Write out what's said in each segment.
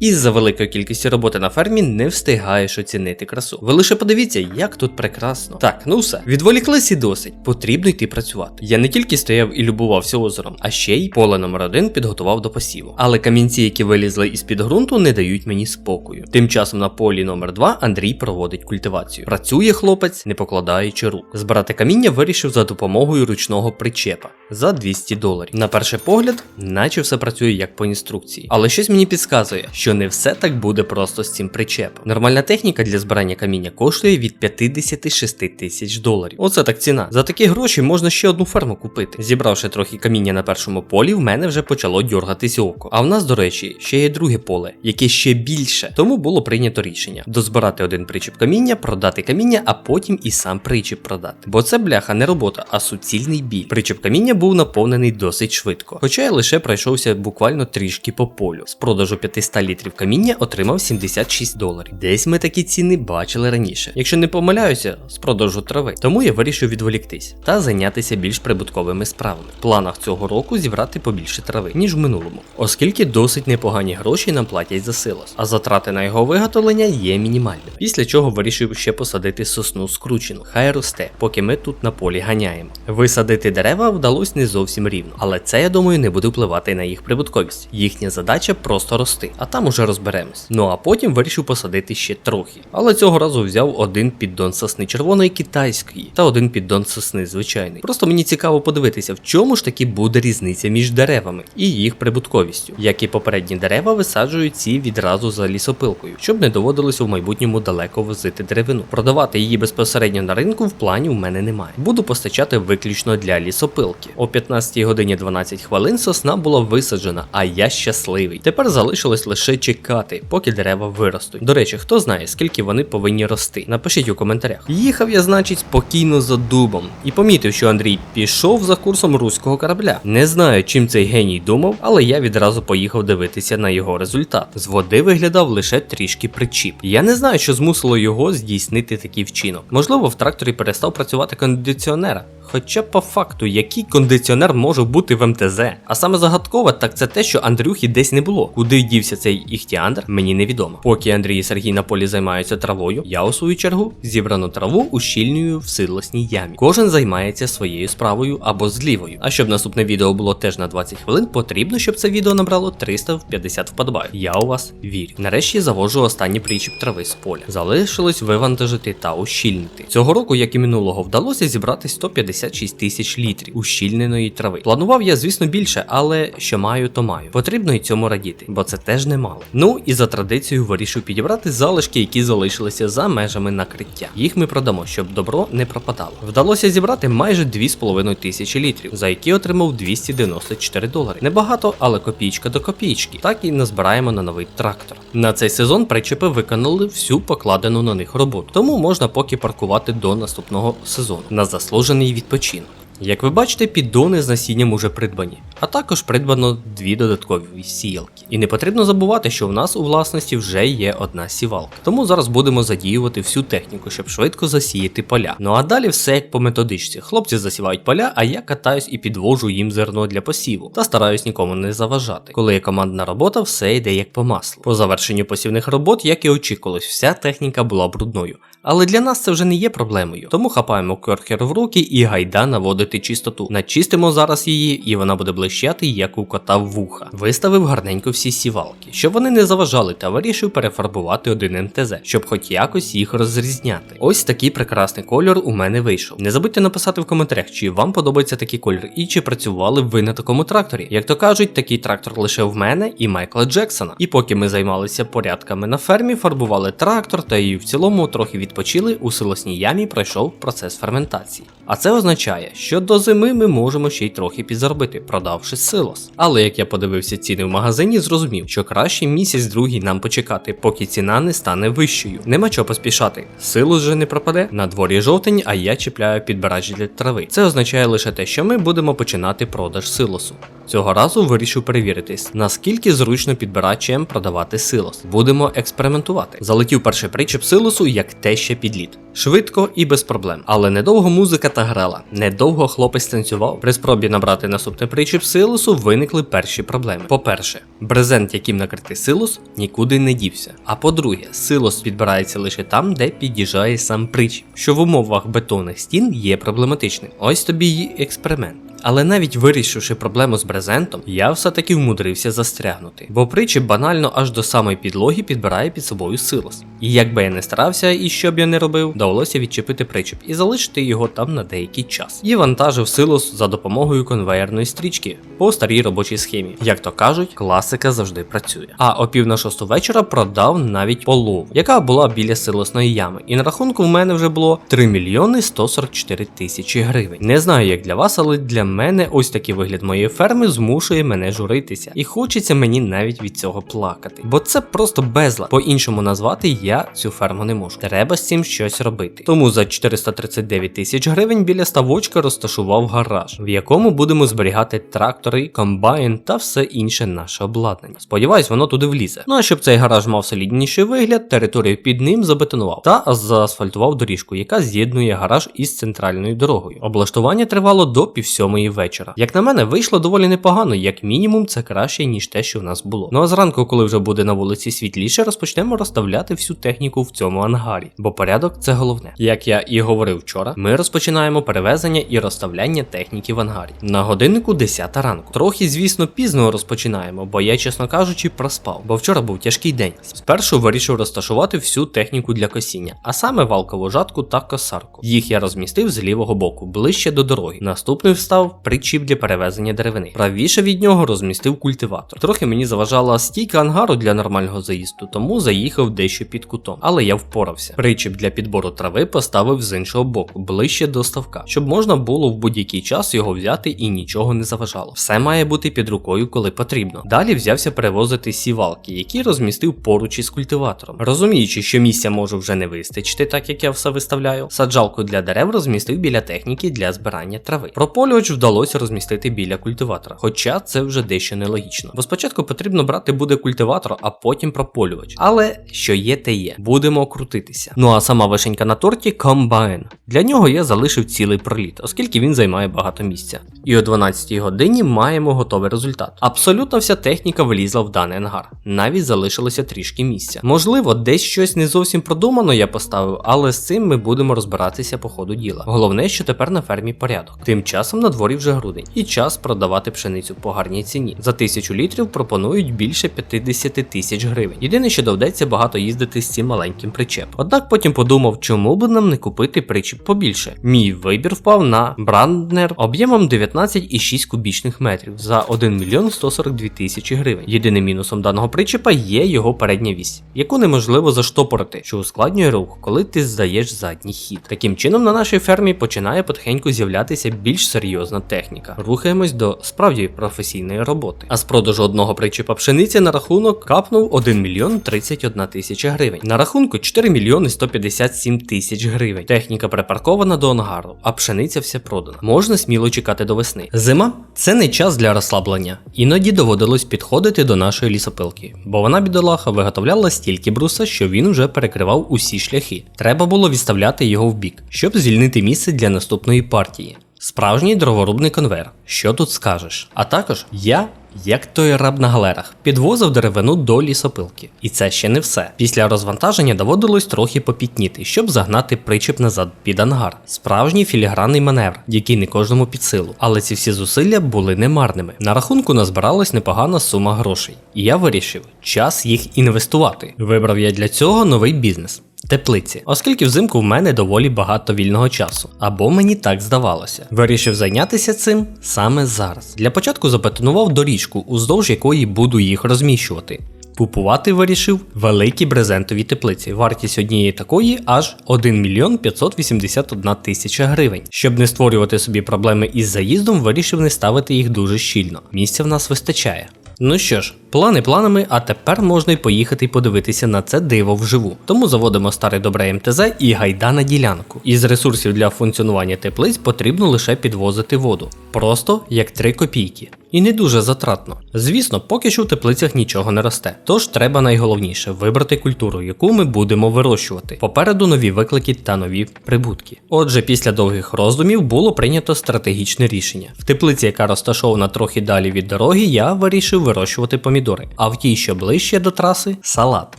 Із-за великої кількості роботи на фермі не встигаєш оцінити красу. Ви лише подивіться, як тут прекрасно. Так, ну все, відволіклись і досить. Потрібно йти працювати. Я не тільки стояв і любувався озером, а ще й поле номер один підготував до посіву. Але камінці, які вилізли із під ґрунту, не дають мені спокою. Тим часом на полі номер 2 Андрій проводить культивацію. Працює хлопець, не покладаючи рук. Збирати каміння вирішив за допомогою ручного причепа за 200 доларів. На перший погляд, наче все працює як по інструкції. Але щось мені підказує, що не все так буде просто з цим причепом. Нормальна техніка для збирання каміння коштує від 56 тисяч доларів. Оце так ціна. За такі гроші можна ще одну ферму купити. Зібравши трохи каміння на першому полі, в мене вже почало дьоргатись око. А в нас, до речі, ще є друге поле, яке ще більше. Тому було прийнято рішення дозбирати один причіп каміння, продати каміння, а потім і сам причіп продати. Бо це бляха не робота, а суцільний біль. Причіп каміння був наповнений досить швидко. Хоча я лише пройшовся буквально трішки по полю. З продажу 500 літрів каміння отримав 76 доларів. Десь ми такі ціни бачили раніше. Якщо не помиляюся, з продажу трави. Тому я вирішив відволіктись та зайнятися більш прибутковими справами. В планах цього року зібрати побільше трави, ніж в минулому, оскільки досить непогані гроші нам платять за силос, а затрати на його виготовлення є мінімальними. Після чого вирішив ще посадити сосну скручену. Хай росте, поки ми тут на полі ганяємо. Висадити дерева вдалося не зовсім рівно, але це я думаю не буде впливати на їх прибутковість. Їхня задача просто рости, а там уже розберемось. Ну а потім вирішив посадити ще трохи. Але цього разу взяв один піддон сосни червоної китайської та один піддон сосни звичайний. Просто мені цікаво подивитися, в чому ж таки буде різниця між деревами і їх прибутковістю. Як і попередні дерева, висаджують ці відразу за лісопилкою, щоб не доводилося в майбутньому далеко возити деревину. Продавати її безпосередньо на ринку в плані у мене немає. Буду постачати виключно для лісопилки. О 15 годині 12 хвилин сосна була висаджена, а я щасливий. Тепер залишилось лише чекати, поки дерева виростуть. До речі, хто знає, скільки вони повинні рости? Напишіть у коментарях. Їхав я, значить, спокійно за дубом і помітив, що Андрій пішов за курсом руського корабля. Не знаю, чим цей геній думав, але я відразу поїхав дивитися на його результат. З води виглядав лише трішки причіп. Я не знаю, що змусило його здійснити такий вчинок. Можливо, в тракторі перестав працювати кондиціонера. Хоча по факту, який кондиціонер може бути в МТЗ. А саме загадкове, так це те, що Андрюхи десь не було. Куди дівся цей іхтіандр, мені невідомо. Поки Андрій і Сергій на полі займаються травою, я у свою чергу зібрану траву ущільнюю в силосній ямі. Кожен займається своєю справою або злівою. А щоб наступне відео було теж на 20 хвилин, потрібно, щоб це відео набрало 350 вподобайок. Я у вас вірю. Нарешті завожу останній причіп трави з поля. Залишилось вивантажити та ущільнити. Цього року, як і минулого, вдалося зібрати 150 56 тисяч літрів ущільненої трави. Планував я, звісно, більше, але що маю, то маю. Потрібно й цьому радіти, бо це теж немало. Ну і за традицією вирішив підібрати залишки, які залишилися за межами накриття. Їх ми продамо, щоб добро не пропадало. Вдалося зібрати майже 2,5 тисячі літрів, за які отримав 294 долари. Небагато, але копійка до копійки. Так і назбираємо на новий трактор. На цей сезон причепи виконали всю покладену на них роботу, тому можна поки паркувати до наступного сезону на заслужений відпочинок відпочинку. Як ви бачите, піддони з насінням уже придбані, а також придбано дві додаткові сіялки. І не потрібно забувати, що в нас у власності вже є одна сівалка. Тому зараз будемо задіювати всю техніку, щоб швидко засіяти поля. Ну а далі все як по методичці. Хлопці засівають поля, а я катаюсь і підвожу їм зерно для посіву та стараюсь нікому не заважати. Коли є командна робота, все йде як по маслу. По завершенню посівних робот, як і очікувалось, вся техніка була брудною. Але для нас це вже не є проблемою. Тому хапаємо керхер в руки і гайда наводити чистоту. Начистимо зараз її, і вона буде блищати, як у кота вуха. Виставив гарненько всі сівалки, щоб вони не заважали, та вирішив перефарбувати один МТЗ, щоб хоч якось їх розрізняти. Ось такий прекрасний кольор у мене вийшов. Не забудьте написати в коментарях, чи вам подобається такий кольор і чи працювали ви на такому тракторі. Як то кажуть, такий трактор лише в мене і Майкла Джексона. І поки ми займалися порядками на фермі, фарбували трактор та і в цілому трохи відпочили, у силосній ямі пройшов процес ферментації. А це означає, що до зими ми можемо ще й трохи підзаробити, продавши силос. Але як я подивився ціни в магазині, зрозумів, що краще місяць другий нам почекати, поки ціна не стане вищою. Нема чого поспішати. Силос же не пропаде. На дворі жовтень, а я чіпляю підбирач для трави. Це означає лише те, що ми будемо починати продаж силосу. Цього разу вирішив перевіритись, наскільки зручно підбирачем продавати силос. Будемо експериментувати. Залетів перший причіп силосу, як те ще підліт. Швидко і без проблем. Але недовго музика та грала, недовго хлопець танцював. При спробі набрати наступний причіп силосу виникли перші проблеми. По-перше, брезент, яким накритий силос, нікуди не дівся. А по-друге, силос підбирається лише там, де під'їжджає сам причіп, що в умовах бетонних стін є проблематичним. Ось тобі й експеримент. Але навіть вирішивши проблему з брезентом, я все-таки вмудрився застрягнути, бо причіп банально аж до самої підлоги підбирає під собою силос. І як би я не старався і що б я не робив, довелося відчепити причіп і залишити його там на деякий час. І вантажив силос за допомогою конвеєрної стрічки по старій робочій схемі. Як то кажуть, класика завжди працює. А о пів на шосту вечора продав навіть полову, яка була біля силосної ями. І на рахунку в мене вже було 3 мільйони 144 тисячі гривень. Не знаю, як для вас, але для мене ось такий вигляд моєї ферми змушує мене журитися. І хочеться мені навіть від цього плакати. Бо це просто безлад. По-іншому назвати я цю ферму не можу. Треба з цим щось робити. Тому за 439 тисяч гривень біля ставочка розташував гараж, в якому будемо зберігати трактори, комбайн та все інше наше обладнання. Сподіваюсь, воно туди влізе. Ну а щоб цей гараж мав солідніший вигляд, територію під ним забетонував та заасфальтував доріжку, яка з'єднує гараж із центральною дорогою. Облаштування тривало до півсьомої вечора. Як на мене, вийшло доволі непогано, як мінімум, це краще, ніж те, що в нас було. Ну а зранку, коли вже буде на вулиці світліше, розпочнемо розставляти всю техніку в цьому ангарі, бо порядок це головне. Як я і говорив вчора, ми розпочинаємо перевезення і розставляння техніки в ангарі. На годиннику 10 ранку. Трохи, звісно, пізно розпочинаємо, бо я, чесно кажучи, проспав, бо вчора був тяжкий день. Спершу вирішив розташувати всю техніку для косіння, а саме валкову жатку та косарку. Їх я розмістив з лівого боку, ближче до дороги. Наступний встав причіп для перевезення деревини. Правіше від нього розмістив культиватор. Трохи мені заважала стійка ангару для нормального заїзду, тому заїхав дещо під кутом. Але я впорався. Причіп для підбору трави поставив з іншого боку, ближче до ставка, щоб можна було в будь-який час його взяти і нічого не заважало. Все має бути під рукою, коли потрібно. Далі взявся перевозити сівалки, які розмістив поруч із культиватором. Розуміючи, що місця можу вже не вистачити, так як я все виставляю. Саджалку для дерев розмістив біля техніки для збирання трави. Прополювач вдалося розмістити біля культиватора, хоча це вже дещо нелогічно. Бо спочатку потрібно брати буде культиватор, а потім прополювач. Але що є, те є. Будемо крутитися. Ну а сама вишенька на торті комбайн. Для нього я залишив цілий проліт, оскільки він займає багато місця. І о 12 годині маємо готовий результат. Абсолютно вся техніка влізла в даний ангар. Навіть залишилося трішки місця. Можливо, десь щось не зовсім продумано я поставив, але з цим ми будемо розбиратися по ходу діла. Головне, що тепер на фермі порядок. Тим часом на дворі вже грудень, і час продавати пшеницю по гарній ціні. За тисячу літрів пропонують більше 50 тисяч гривень. Єдине, що доведеться багато їздити з цим маленьким причепом. Однак потім подумав, чому б нам не купити причіп побільше. Мій вибір впав на Бранднер об'ємом 19,6 кубічних метрів за 1 мільйон 142 тисячі гривень. Єдиним мінусом даного причепа є його передня вісь, яку неможливо заштопорити, що ускладнює рух, коли ти здаєш задній хід. Таким чином на нашій фермі починає потихеньку з'являтися більш серйозна техніка. Рухаємось до справді професійної роботи. А з продажу одного причепа пшениці на рахунок капнув 1 мільйон 31 тисяча гривень. На рахунку 4 мільйони 157 тисяч гривень. Техніка припаркована до ангару, а пшениця вся продана. Можна сміло чекати до весни. Зима це не час для розслаблення. Іноді доводилось підходити до нашої лісопилки, бо вона бідолаха виготовляла стільки бруса, що він вже перекривав усі шляхи. Треба було відставляти його в бік, щоб звільнити місце для наступної партії. Справжній дроворубний конвейер. Що тут скажеш? А також я, як той раб на галерах, підвозив деревину до лісопилки. І це ще не все. Після розвантаження доводилось трохи попітніти, щоб загнати причеп назад під ангар. Справжній філігранний маневр, який не кожному під силу. Але ці всі зусилля були немарними. На рахунку назбиралась непогана сума грошей. І я вирішив, час їх інвестувати. Вибрав я для цього новий бізнес. Теплиці, оскільки взимку в мене доволі багато вільного часу, або мені так здавалося. Вирішив зайнятися цим саме зараз. Для початку забетонував доріжку, уздовж якої буду їх розміщувати. Купувати вирішив великі брезентові теплиці. Вартість однієї такої аж 1 мільйон 581 тисяча гривень. Щоб не створювати собі проблеми із заїздом, вирішив не ставити їх дуже щільно. Місця в нас вистачає. Ну що ж, плани планами, а тепер можна й поїхати подивитися на це диво вживу. Тому заводимо старий добре МТЗ і гайда на ділянку. Із ресурсів для функціонування теплиць потрібно лише підвозити воду. Просто як 3 копійки. І не дуже затратно. Звісно, поки що в теплицях нічого не росте. Тож треба найголовніше вибрати культуру, яку ми будемо вирощувати. Попереду нові виклики та нові прибутки. Отже, після довгих роздумів було прийнято стратегічне рішення. В теплиці, яка розташована трохи далі від дороги, я вирішив вирощувати помідори, а в тій, що ближче до траси, салат.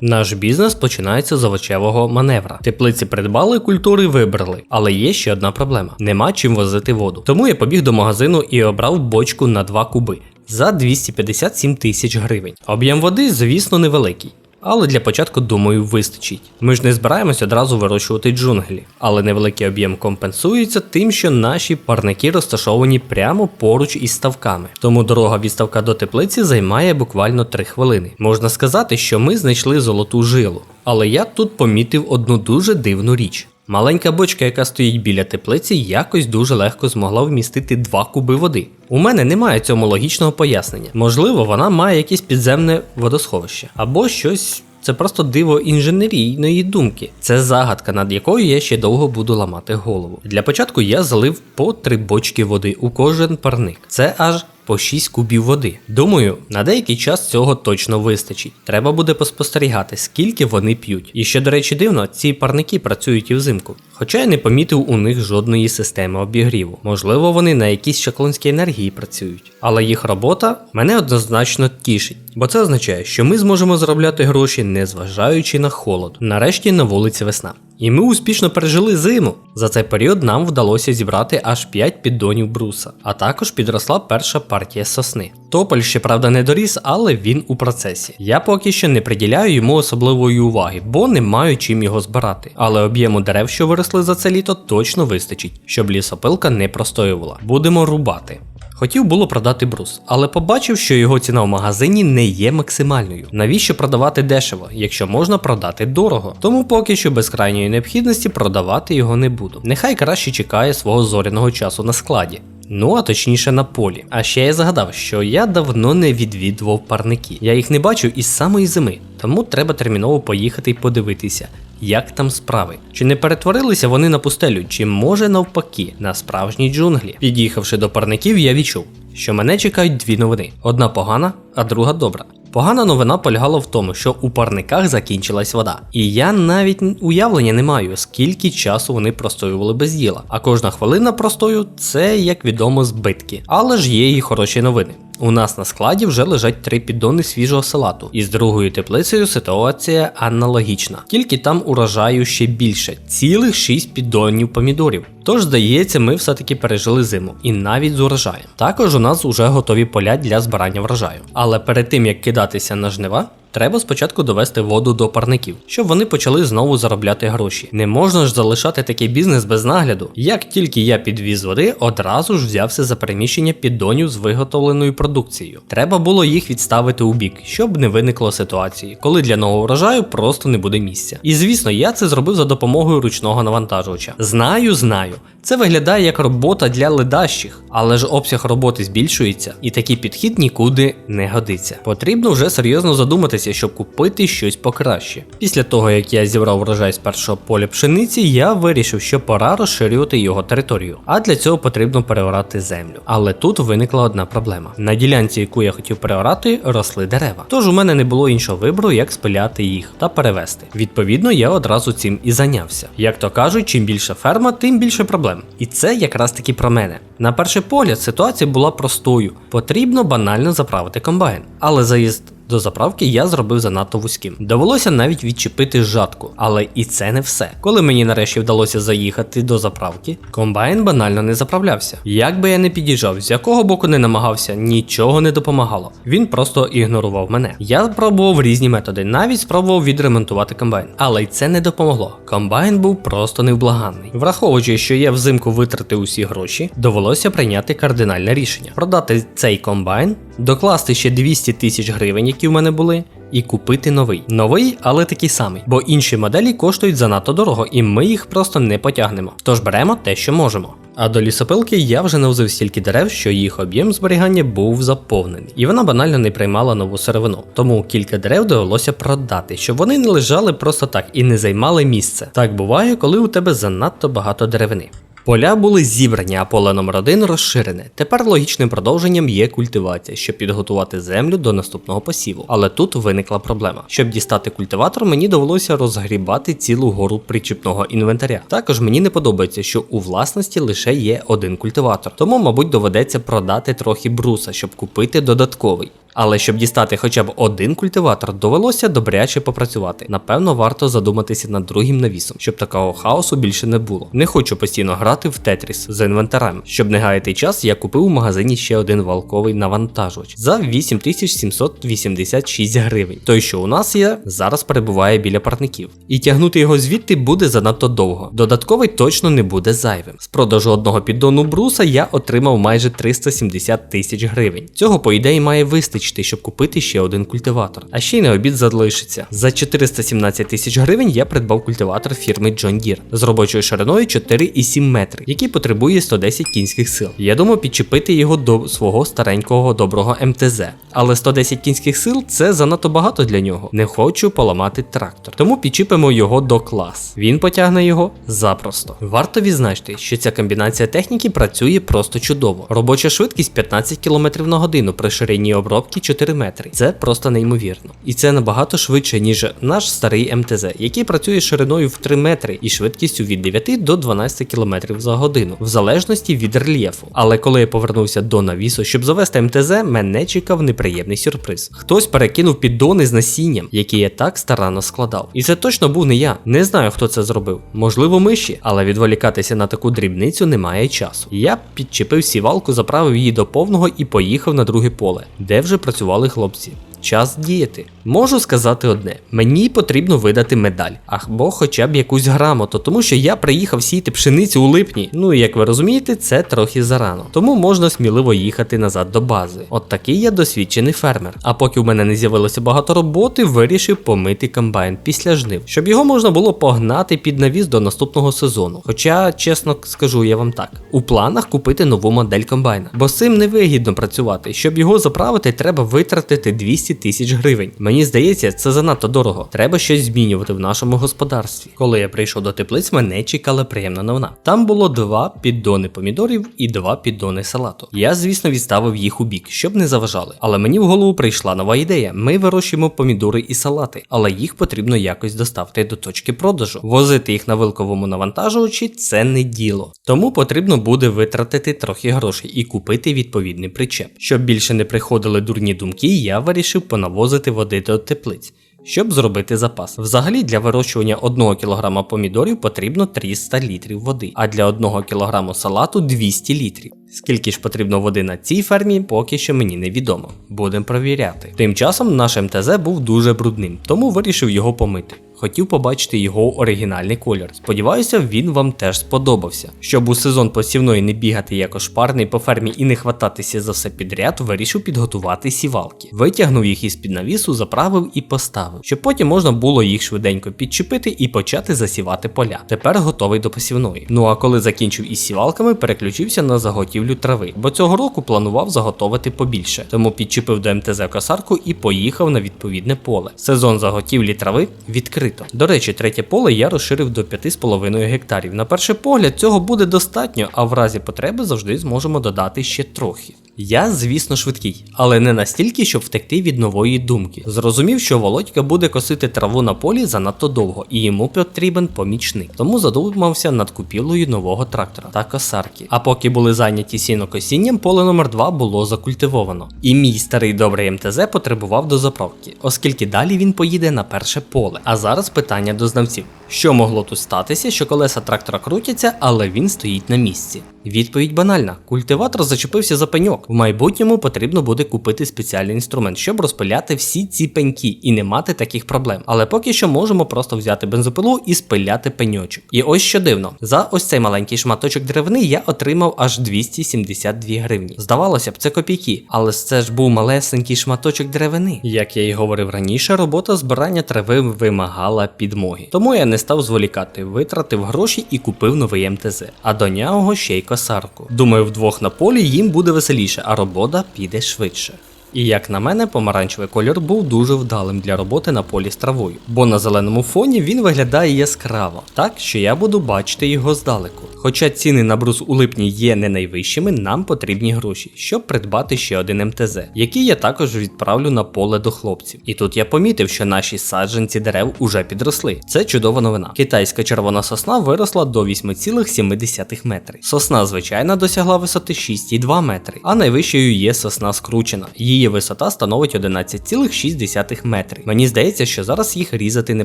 Наш бізнес починається з овочевого маневра. Теплиці придбали, культури вибрали, але є ще одна проблема: нема чим возити воду. Тому я побіг до магазину і обрав бочку на 2 куби за 257 тисяч гривень. Об'єм води, звісно, невеликий. Але для початку, думаю, вистачить. Ми ж не збираємось одразу вирощувати джунглі, але невеликий об'єм компенсується тим, що наші парники розташовані прямо поруч із ставками. Тому дорога від ставка до теплиці займає буквально 3 хвилини. Можна сказати, що ми знайшли золоту жилу. Але я тут помітив одну дуже дивну річ. Маленька бочка, яка стоїть біля теплиці, якось дуже легко змогла вмістити 2 куби води. У мене немає цьому логічного пояснення. Можливо, вона має якесь підземне водосховище або щось. Це просто диво інженерійної думки. Це загадка, над якою я ще довго буду ламати голову. Для початку я залив по три бочки води у кожен парник. Це аж по 6 кубів води. Думаю, на деякий час цього точно вистачить. Треба буде поспостерігати, скільки вони п'ють. І ще, до речі, дивно, ці парники працюють і взимку. Хоча я не помітив у них жодної системи обігріву. Можливо, вони на якійсь шаклонській енергії працюють. Але їх робота мене однозначно тішить, бо це означає, що ми зможемо заробляти гроші, не зважаючи на холод. Нарешті на вулиці весна. І ми успішно пережили зиму. За цей період нам вдалося зібрати аж 5 піддонів бруса, а також підросла перша партія сосни. Тополь ще правда не доріс, але він у процесі. Я поки що не приділяю йому особливої уваги, бо не маю чим його збирати. Але об'єму дерев, що виросли за це літо, точно вистачить, щоб лісопилка не простоювала. Будемо рубати. Хотів було продати брус, але побачив, що його ціна в магазині не є максимальною. Навіщо продавати дешево, якщо можна продати дорого? Тому поки що без крайньої необхідності продавати його не буду. Нехай краще чекає свого зоряного часу на складі. Ну а точніше на полі. А ще я згадав, що я давно не відвідував парники. Я їх не бачив із самої зими, тому треба терміново поїхати і подивитися, як там справи. Чи не перетворилися вони на пустелю, чи може навпаки на справжні джунглі? Під'їхавши до парників, я відчув, що мене чекають дві новини: одна погана, а друга добра. Погана новина полягала в тому, що у парниках закінчилась вода. І я навіть уявлення не маю, скільки часу вони простоювали без діла. А кожна хвилина простою це, як відомо, збитки. Але ж є і хороші новини. У нас на складі вже лежать три піддони свіжого салату, і з другою теплицею ситуація аналогічна, тільки там урожаю ще більше цілих 6 піддонів помідорів. Тож, здається, ми все-таки пережили зиму і навіть з урожаєм. Також у нас вже готові поля для збирання врожаю. Але перед тим як кидатися на жнива, Треба спочатку довести воду до парників, щоб вони почали знову заробляти гроші. Не можна ж залишати такий бізнес без нагляду. Як тільки я підвіз води, одразу ж взявся за переміщення піддонів з виготовленою продукцією. Треба було їх відставити у бік, щоб не виникло ситуації, коли для нового врожаю просто не буде місця. І звісно, я це зробив за допомогою ручного навантажувача. Знаю, знаю. Це виглядає як робота для ледащих, але ж обсяг роботи збільшується, і такий підхід нікуди не годиться. Потрібно вже серйозно задуматися, щоб купити щось покраще. Після того, як я зібрав врожай з першого поля пшениці, я вирішив, що пора розширювати його територію, а для цього потрібно переорати землю. Але тут виникла одна проблема: на ділянці, яку я хотів переорати, росли дерева. Тож у мене не було іншого вибору, як спиляти їх та перевести. Відповідно, я одразу цим і зайнявся. Як то кажуть, чим більше ферма, тим більше проблем. І це якраз таки про мене. На перший погляд ситуація була простою. Потрібно банально заправити комбайн. Але заїзд до заправки я зробив занадто вузьким. Довелося навіть відчепити жатку, але і це не все. Коли мені нарешті вдалося заїхати до заправки, комбайн банально не заправлявся. Як би я не під'їжджав, з якого боку не намагався, нічого не допомагало. Він просто ігнорував мене. Я пробував різні методи, навіть спробував відремонтувати комбайн, але й це не допомогло. Комбайн був просто невблаганний. Враховуючи, що я взимку витратив усі гроші, довелося прийняти кардинальне рішення: продати цей комбайн, докласти ще 200 тисяч гривень які в мене були, і купити новий. Новий, але такий самий, бо інші моделі коштують занадто дорого, і ми їх просто не потягнемо. Тож беремо те, що можемо. А до лісопилки я вже навзив стільки дерев, що їх об'єм зберігання був заповнений, і вона банально не приймала нову сировину. Тому кілька дерев довелося продати, щоб вони не лежали просто так і не займали місце. Так буває, коли у тебе занадто багато деревини. Поля були зібрані, а поле номер 1 розширене. Тепер логічним продовженням є культивація, щоб підготувати землю до наступного посіву. Але тут виникла проблема. Щоб дістати культиватор, мені довелося розгрібати цілу гору причіпного інвентаря. Також мені не подобається, що у власності лише є один культиватор, тому, мабуть, доведеться продати трохи бруса, щоб купити додатковий. Але щоб дістати хоча б один культиватор, довелося добряче попрацювати. Напевно, варто задуматися над другим навісом, щоб такого хаосу більше не було. Не хочу постійно грати в Тетріс з інвентарем. Щоб не гаяти час, я купив у магазині ще один валковий навантажувач за 8786 гривень. Той, що у нас є, зараз перебуває біля парників. І тягнути його звідти буде занадто довго. Додатковий точно не буде зайвим. З продажу одного піддону бруса я отримав майже 370 тисяч гривень. Цього, по ідеї, має вистачити, щоб купити ще один культиватор. А ще й на обід залишиться. За 417 тисяч гривень я придбав культиватор фірми John Deere з робочою шириною 4,7 метри, який потребує 110 кінських сил. Я думав підчепити його до свого старенького доброго МТЗ. Але 110 кінських сил це занадто багато для нього. Не хочу поламати трактор. Тому підчіпимо його до клас. Він потягне його запросто. Варто відзначити, що ця комбінація техніки працює просто чудово. Робоча швидкість 15 км на годину при ширині обробки 4 метри. Це просто неймовірно. І це набагато швидше, ніж наш старий МТЗ, який працює шириною в 3 метри і швидкістю від 9 до 12 км за годину, в залежності від рельєфу. Але коли я повернувся до навісу, щоб завести МТЗ, мене чекав неприємний сюрприз. Хтось перекинув піддони з насінням, які я так старанно складав. І це точно був не я. Не знаю, хто це зробив. Можливо, миші, але відволікатися на таку дрібницю немає часу. Я підчепив сівалку, заправив її до повного і поїхав на друге поле, де вже працювали хлопці. Час діяти. Можу сказати одне: мені потрібно видати медаль, або хоча б якусь грамоту, тому що я приїхав сіяти пшеницю у липні. Ну і як ви розумієте, це трохи зарано. Тому можна сміливо їхати назад до бази. От такий я досвідчений фермер. А поки в мене не з'явилося багато роботи, вирішив помити комбайн після жнив, щоб його можна було погнати під навіс до наступного сезону. Хоча, чесно скажу я вам так, у планах купити нову модель комбайна, бо з цим невигідно працювати. Щоб його заправити, треба витратити 200 тисяч гривень. Здається, це занадто дорого. Треба щось змінювати в нашому господарстві. Коли я прийшов до теплиць, мене чекала приємна новина. Там було два піддони помідорів і два піддони салату. Я, звісно, відставив їх у бік, щоб не заважали. Але мені в голову прийшла нова ідея. Ми вирощуємо помідори і салати, але їх потрібно якось доставити до точки продажу. Возити їх на вилковому навантажувачі це не діло. Тому потрібно буде витратити трохи грошей і купити відповідний причеп. Щоб більше не приходили дурні думки, я вирішив понавозити води до теплиць. Щоб зробити запас. Взагалі для вирощування 1 кг помідорів потрібно 300 літрів води, а для 1 кг салату 200 літрів. Скільки ж потрібно води на цій фермі, поки що мені невідомо. Будемо провіряти. Тим часом наш МТЗ був дуже брудним, тому вирішив його помити. Хотів побачити його оригінальний колір. Сподіваюся, він вам теж сподобався. Щоб у сезон посівної не бігати як ошпарний по фермі і не хвататися за все підряд, вирішив підготувати сівалки. Витягнув їх із під навісу, заправив і поставив, щоб потім можна було їх швиденько підчепити і почати засівати поля. Тепер готовий до посівної. Ну а коли закінчив із сівалками, переключився на заготівлю трави, бо цього року планував заготовити побільше. Тому підчепив до МТЗ косарку і поїхав на відповідне поле. Сезон заготівлі трави відкрито. До речі, третє поле я розширив до 5,5 гектарів. На перший погляд цього буде достатньо, а в разі потреби завжди зможемо додати ще трохи. Я, звісно, швидкий, але не настільки, щоб втекти від нової думки. Зрозумів, що Володька буде косити траву на полі занадто довго, і йому потрібен помічник. Тому задумався над купівлею нового трактора та косарки. А поки були зайняті сінокосінням, поле номер 2 було закультивовано. І мій старий добрий МТЗ потребував до заправки, оскільки далі він поїде на перше поле. А зараз питання до знавців: що могло тут статися, що колеса трактора крутяться, але він стоїть на місці? Відповідь банальна: культиватор зачепився за пеньок. В майбутньому потрібно буде купити спеціальний інструмент, щоб розпиляти всі ці пеньки і не мати таких проблем. Але поки що можемо просто взяти бензопилу і спиляти пеньочок. І ось що дивно, за ось цей маленький шматочок деревини я отримав аж 272 гривні. Здавалося б, це копійки, але це ж був малесенький шматочок деревини. Як я і говорив раніше, робота збирання трави вимагала підмоги. Тому я не став зволікати, витратив гроші і купив новий МТЗ. А до нього ще й косарку. Думаю, вдвох на полі їм буде веселіше, а робота піде швидше. І як на мене, помаранчевий кольор був дуже вдалим для роботи на полі з травою, бо на зеленому фоні він виглядає яскраво, так що я буду бачити його здалеку. Хоча ціни на брус у липні є не найвищими, нам потрібні гроші, щоб придбати ще один МТЗ, який я також відправлю на поле до хлопців. І тут я помітив, що наші саджанці дерев уже підросли. Це чудова новина. Китайська червона сосна виросла до 8,7 метрів. Сосна звичайна досягла висоти 6,2 метри, а найвищою є сосна скручена. Її висота становить 11,6 метрів. Мені здається, що зараз їх різати не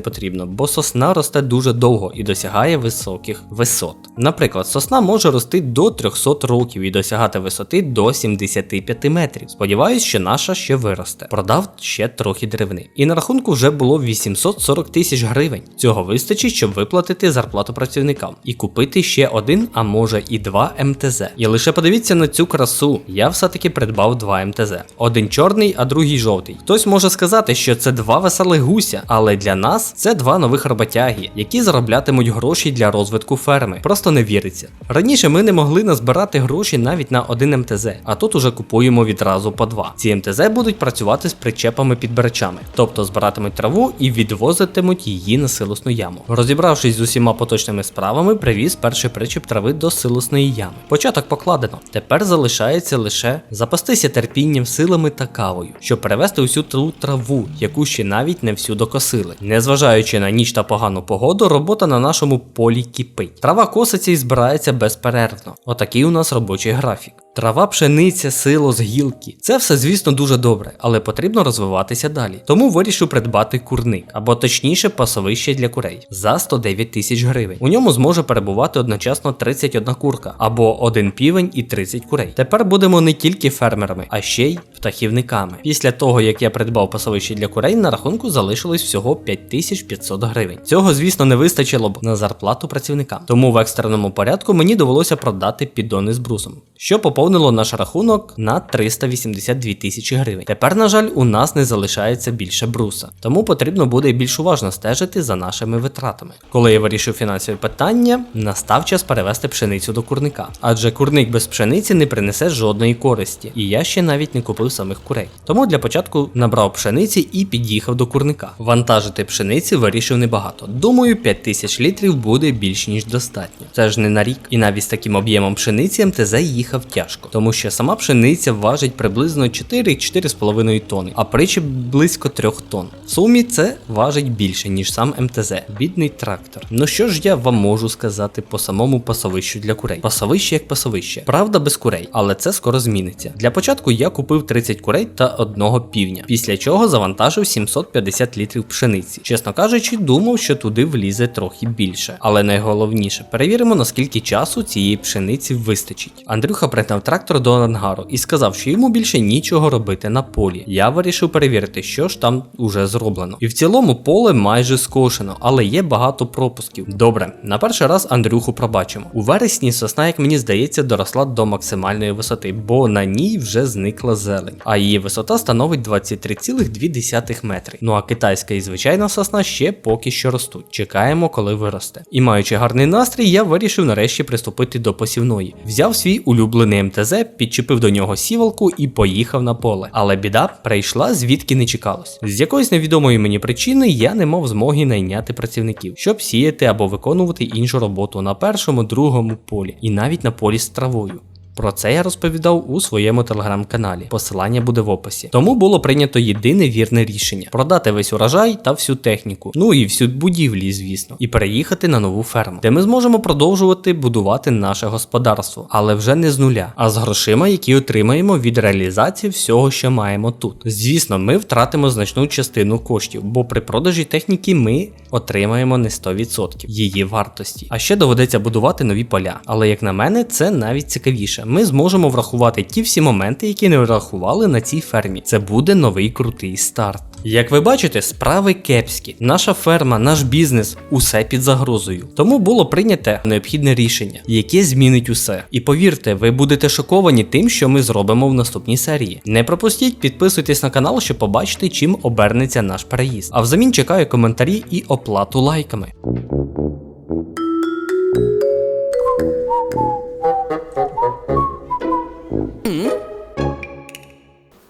потрібно, бо сосна росте дуже довго і досягає високих висот. Наприклад, сосна може рости до 300 років і досягати висоти до 75 метрів. Сподіваюсь, що наша ще виросте. Продав ще трохи деревини. І на рахунку вже було 840 тисяч гривень. Цього вистачить, щоб виплатити зарплату працівникам і купити ще один, а може і два МТЗ. І лише подивіться на цю красу. Я все-таки придбав два МТЗ. Один чорний, а другий жовтий. Хтось може сказати, що це два веселих гуся, але для нас це два нових роботяги, які зароблятимуть гроші для розвитку ферми. Просто не віриться. Раніше ми не могли назбирати гроші навіть на один МТЗ, а тут уже купуємо відразу по два. Ці МТЗ будуть працювати з причепами підбирачами, тобто збиратимуть траву і відвозитимуть її на силосну яму. Розібравшись з усіма поточними справами, привіз перший причеп трави до силосної ями. Початок покладено. Тепер залишається лише запастися терпінням, силами та кавою, щоб перевести усю ту траву, яку ще навіть не всю докосили. Незважаючи на ніч та погану погоду, робота на нашому полі кипить. Трава коситься і збирається безперервно. Отакий у нас робочий графік. Трава, пшениця, силос, гілки. Це все, звісно, дуже добре, але потрібно розвиватися далі. Тому вирішив придбати курник, або точніше пасовище для курей за 109 тисяч гривень. У ньому зможе перебувати одночасно 31 курка, або один півень і 30 курей. Тепер будемо не тільки фермерами, а ще й птахівниками. Після того, як я придбав пасовище для курей, на рахунку залишилось всього 5500 гривень. Цього, звісно, не вистачило б на зарплату працівникам. Тому в екстреному порядку мені довелося продати піддони з брусом, що поповнило наш рахунок на 382 тисячі гривень. Тепер, на жаль, у нас не залишається більше бруса, тому потрібно буде більш уважно стежити за нашими витратами. Коли я вирішив фінансові питання, настав час перевести пшеницю до курника, адже курник без пшениці не принесе жодної користі, і я ще навіть не купив самих курей. Тому для початку набрав пшениці і під'їхав до курника. Вантажити пшениці вирішив небагато. Думаю, 5000 літрів буде більш ніж достатньо. Це ж не на рік, і навіть з таким об'ємом пшениці МТЗ їхав тяжко, тому що сама пшениця важить приблизно 4-4,5 тонни, а причіп близько 3 тонн. В сумі це важить більше, ніж сам МТЗ. Бідний трактор. Ну що ж я вам можу сказати по самому пасовищу для курей? Пасовище як пасовище. Правда, без курей, але це скоро зміниться. Для початку я купив 30 курей та одного півня, після чого завантажив 750 літрів пшениці. Чесно кажучи, думав, що туди влізе трохи більше. Але найголовніше, перевіримо, наскільки часу цієї пшениці вистачить. Андрюха пригнав трактор до ангару і сказав, що йому більше нічого робити на полі. Я вирішив перевірити, що ж там уже зроблено. І в цілому поле майже скошено, але є багато пропусків. Добре, на перший раз Андрюху пробачимо. У вересні сосна, як мені здається, доросла до максимальної висоти, бо на ній вже зникла зелень, а її висота становить 23,2 метри. Ну а китайська і звичайна сосна ще поки що ростуть. Чекаємо, коли виросте. І маючи гарний настрій, я вирішив нарешті приступити до посівної. Взяв свій улюблений МТЗ, підчепив до нього сівалку і поїхав на поле. Але біда прийшла звідки не чекалось. З якоїсь невідомої мені причини я не мав змоги найняти працівників, щоб сіяти або виконувати іншу роботу на першому, другому полі, і навіть на полі з травою. Про це я розповідав у своєму телеграм-каналі. Посилання буде в описі. Тому було прийнято єдине вірне рішення: продати весь урожай та всю техніку, ну і всю будівлі, звісно, і переїхати на нову ферму, де ми зможемо продовжувати будувати наше господарство, але вже не з нуля, а з грошима, які отримаємо від реалізації всього, що маємо тут. Звісно, ми втратимо значну частину коштів, бо при продажі техніки ми отримаємо не 100% її вартості. А ще доведеться будувати нові поля. Але як на мене, це навіть цікавіше. Ми зможемо врахувати ті всі моменти, які не врахували на цій фермі. Це буде новий крутий старт. Як ви бачите, справи кепські. Наша ферма, наш бізнес, усе під загрозою. Тому було прийняте необхідне рішення, яке змінить усе. І повірте, ви будете шоковані тим, що ми зробимо в наступній серії. Не пропустіть, підписуйтесь на канал, щоб побачити, чим обернеться наш переїзд. А взамін чекаю коментарі і оплату лайками.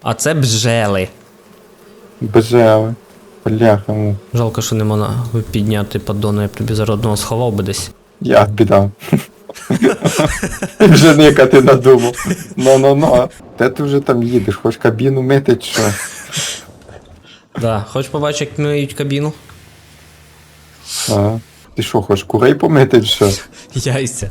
А це бжели. Бежали. Бляха му. Жалко, що не можна підняти поддону, я б тобі зараз одного сховав би десь. Я піддав. І вже никати надумав. Ну-ну-ну. Де ти вже там їдеш? Хоч кабіну мити чи що? Да, хочеш побачити, як миють кабіну? А? Ти що, хочеш курей помити чи що? Яйця.